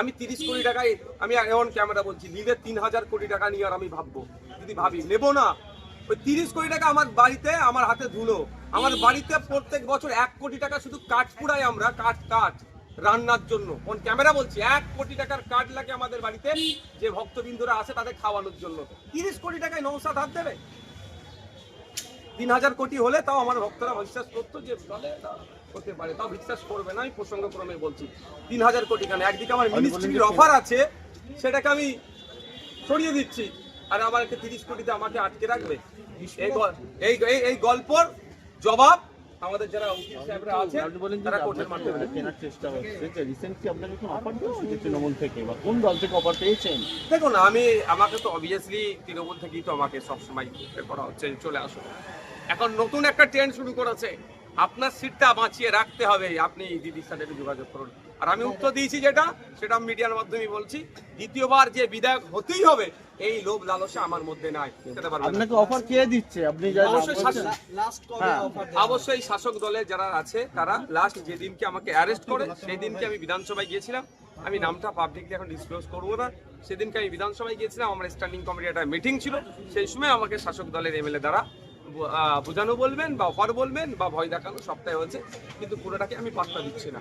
আমি তিরিশ কোটি টাকায়, আমি এমন ক্যামেরা বলছি, নিলে তিন হাজার কোটি টাকা নিয়ে আর আমি ভাববো, যদি ভাবি। নেব না। ওই তিরিশ কোটি টাকা আমার বাড়িতে, আমার হাতে ধুলো। আমার বাড়িতে প্রত্যেক বছর এক কোটি টাকা শুধু কাঠ পুড়াই আমরা, কাঠ কাঠ রান্নার জন্য। কোন ক্যামেরা বলছি, এক কোটি টাকার কাঠ লাগে আমাদের বাড়িতে, যে ভক্তবিন্দুরা আসে তাদের খাওয়ানোর জন্য। তিরিশ কোটি টাকায় নৌসাদ হাত দেবে? তিন হাজার কোটি হলে তাও আমার ভক্তরা বিশ্বাস করতো যে বলে হতে পারে। তাও বিশ্বাস করবে না আমি প্রসঙ্গক্রমে বলছি। তিন হাজার কোটি কেন? একদিকে আমার মিনিস্ট্রির অফার আছে সেটাকে আমি সরিয়ে দিচ্ছি। আর আমার একটা তিরিশ কোটিতে আমাকে আটকে রাখবে। এই এই গল্পর জবাব আমাদের যারা উকিল সাহেবরা আছে তারা কোর্টের মাধ্যমে। কেনার চেষ্টা হচ্ছে যে রিসেন্টলি কোনো অফার তৃণমূল থেকে? বা কোন দল থেকে অফার পেয়েছেন? দেখুন আমি আমাকে তো অবভিয়াসলি তৃণমূল থেকেই তো আমাকে সবসময় করা হচ্ছে চলে আসো এখন নতুন একটা ট্রেন্ড শুরু করেছে। আপনার সিটটা বাঁচিয়ে রাখতে হবে। আপনি দিদির সাথে একটু যোগাযোগ করুন। আর আমি উত্তর দিয়েছি যেটা সেটা আমি মিডিয়ার মাধ্যমে বলছি। দ্বিতীয়বার যে বিধায়ক হতেই হবে এই লোভ লালসা আমার মধ্যে নাই। সেটা পারবে না। আপনাকে অফার কে দিচ্ছে? আপনি অবশ্যই শাসক- হ্যাঁ। অবশ্যই শাসক দলে যারা আছে তারা লাস্ট যেদিনকে আমাকে অ্যারেস্ট করে সেই দিনকে আমি বিধানসভায় গিয়েছিলাম। আমি নামটা পাবলিকলি এখন ডিসক্লোজ করব না। সেদিনকে আমি বিধানসভায় গিয়েছিলাম আমার স্ট্যান্ডিং কমিটি একটা মিটিং ছিল। সেই সময় আমাকে শাসক দলের এমএলএ দ্বারা বোঝানো বলবেন বা অফার বলবেন বা ভয় দেখানো সবটাই হয়েছে, কিন্তু পুরোটাকে আমি পাত্তা দিচ্ছি না।